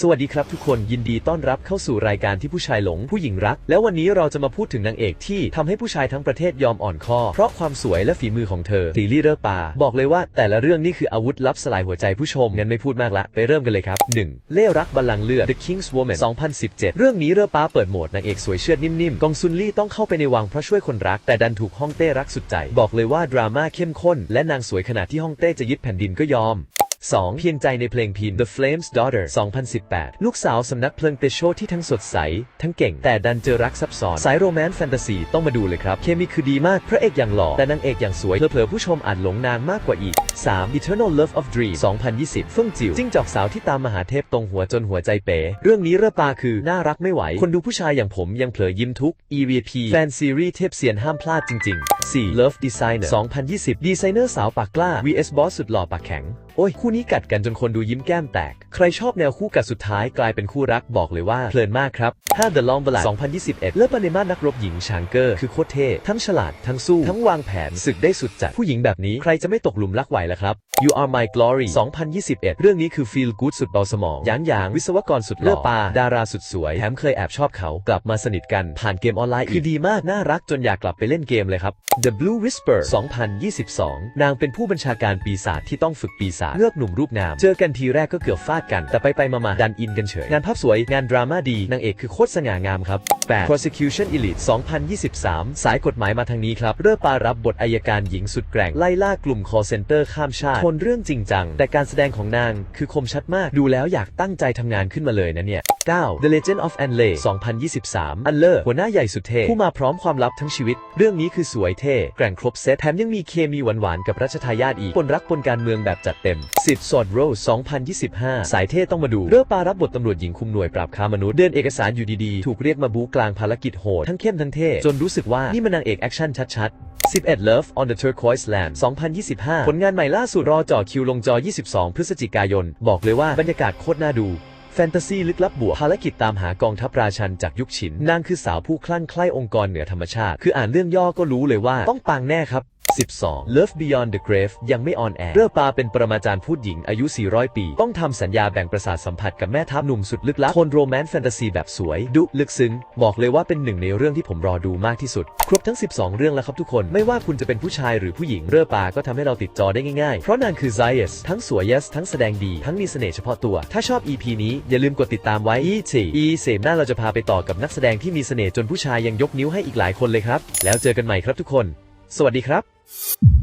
สวัสดีครับทุกคนยินดีต้อนรับเข้าสู่รายการที่ผู้ชายหลงผู้หญิงรัก แล้ววันนี้เราจะมาพูดถึงนางเอกที่ทำให้ผู้ชายทั้งประเทศยอมอ่อนข้อ เพราะความสวยและฝีมือของเธอซีรีส์เรอปา บอกเลยว่าแต่ละเรื่องนี่คืออาวุธลับสลายหัวใจผู้ชมงั้นไม่พูดมากละ ไปเริ่มกันเลยครับ 1. เล่รักบัลลังก์เลือด The King's Woman 2017 เรื่องนี้เรอปาเปิดโหมดนางเอกสวยเชือดนิ่มๆกองซุนลี่ต้องเข้าไปในวังเพราะช่วยคนรัก แต่ดันถูกฮ่องเต้รักสุดใจ บอกเลยว่าดราม่าเข้มข้น และนางสวยขนาดที่ฮ่องเต้จะยึดแผ่นดินก็ยอม 2. เพียงใจในเพลงพิน The Flames Daughter 2018 ลูกสาวสำนักเพลิงเตโชที่ทั้งสดใส ทั้งเก่ง แต่ดันเจอรักซับซ้อน สายโรแมนต์แฟนตาซีต้องมาดูเลยครับ เคมีคือดีมาก พระเอกอย่างหล่อ แต่นางเอกอย่างสวย เผลอๆผู้ชมอาจหลงนางมากกว่าอีก 3. Eternal Love of Dream 2020เฟิ่องจิ๋วจิ้งจอกสาวที่ตามมหาเทพตรงหัวจนหัวใจเป๋ เรื่องนี้เรอปาคือน่ารักไม่ไหว คนดูผู้ชายอย่างผมยังเผลอยิ้มทุก EVP แฟนซีรีส์เทพเซียนห้ามพลาดจริง ๆ 4. Love Designer 2020 ดีไซเนอร์สาวปากกล้า vs บอสสุดหล่อปากแข็ง โอ้ย คู่นี้กัดกันจนคนดูยิ้มแก้มแตก ใครชอบแนวคู่กัดสุดท้ายกลายเป็นคู่รักบอกเลยว่า เพลินมากครับ5 The Long Ballad 2021 เลิศปานิมานักรบหญิงชางเกอร์ คือโคตรเท่ ทั้งฉลาด ทั้งสู้ ทั้งวางแผน ศึกได้สุดจัด ผู้หญิงแบบนี้ใครจะไม่ตกหลุมรักไหวล่ะครับ You Are My Glory 2021 เรื่องนี้คือ Feel Good สุดเบาสมองยางยางวิศวกรสุดหล่อเลือปาดาราสุดสวยแถมเคยแอบชอบเขากลับมาสนิทกันผ่านเกมออนไลน์คือดีมากน่ารักจนอยากกลับไปเล่นเกมเลยครับ The Blue Whisper 2022 นางเป็นผู้บัญชาการปีศาจที่ต้องฝึกปีศาจเลือกหนุ่มรูปงาม เจอกันทีแรกก็เกือบฟาดกัน แต่ไปไปๆมาๆดันอินกันเฉย งานภาพสวย งานดราม่าดี นางเอกคือโคตรสง่างามครับ 8. Prosecution Elite 2023 สายกฎหมายมาทางนี้ครับ เริ่ปารับบทอายการหญิงสุดแกร่ง ไล่ล่ากลุ่ม call center ข้ามชาติ คนเรื่องจริงจัง แต่การแสดงของนางคือคมชัดมาก ดูแล้วอยากตั้งใจทำงานขึ้นมาเลยนะเนี่ย 9. The Legend of Anle 2023 อันเลอร์หัวหน้าใหญ่สุดเท่ผู้มาพร้อมความลับทั้งชีวิต เรื่องนี้คือสวยเท่แกร่งครบเซตแถมยังมีเคมีหวานๆกับรัชทายาทอีกปนรักปนการเมืองแบบจัดเต็ม 10 s w o r d Rose 2025 สายเท่ต้องมาดู เรือปารับบทตำรวจหญิงคุมหน่วยปราบค้ามนุษย์เดินเอกสารอยู่ดีๆ ถูกเรียกมาบู๊กลางภารกิจโหดทั้งเข้มทั้งเท่จนรู้สึกว่านี่มันนางเอกแอคชั่นชัดๆ11 Love on the Turquoise Land 2025 ผลงานใหม่ล่าสุดรอจ่อคิวลงจอ 22 พฤศจิกายน บอกเลยว่าบรรยากาศโคตรน่าดู แฟนตาซีลึกลับบวกภารกิจตามหากองทัพราชันจากยุคฉินนางคือสาวผู้คลั่งไคล้องค์กรเหนือธรรมชาติ คืออ่านเรื่องย่อก็รู้เลยว่าต้องปังแน่ครับ 12 Love Beyond the Grave ยังไม่ออนแอร์เรือปาเป็นปรมาจารย์พูดหญิงอายุ 400 ปี ต้องทำสัญญาแบ่งประสาทสัมผัสกับแม่ทัพหนุ่มสุดลึกลับคนโรแมนต์แฟนตาซีแบบสวย ดุลึกซึ้ง บอกเลยว่าเป็นหนึ่งในเรื่องที่ผมรอดูมากที่สุด ครบทั้ง 12 เรื่องแล้วครับทุกคน ไม่ว่าคุณจะเป็นผู้ชายหรือผู้หญิงเรือปาก็ทำให้เราติดจอได้ง่ายๆ เพราะนางคือ z ย e s ทั้งสวย yes ทั้งแสดงดี ทั้งมีเสน่ห์เฉพาะตัว ถ้าชอบ EP นี้อย่าลืมกดติดตามไว้ E4 E เสมหน้าเราจะพาไปต่อกับนักแสดงที่มีเสน่ห์จนผู้ชายยังยกนิ้วให้อีกหลายคนเลยครับ แล้วเจอกันใหม่ครับทุกคน สวัสดีครับ you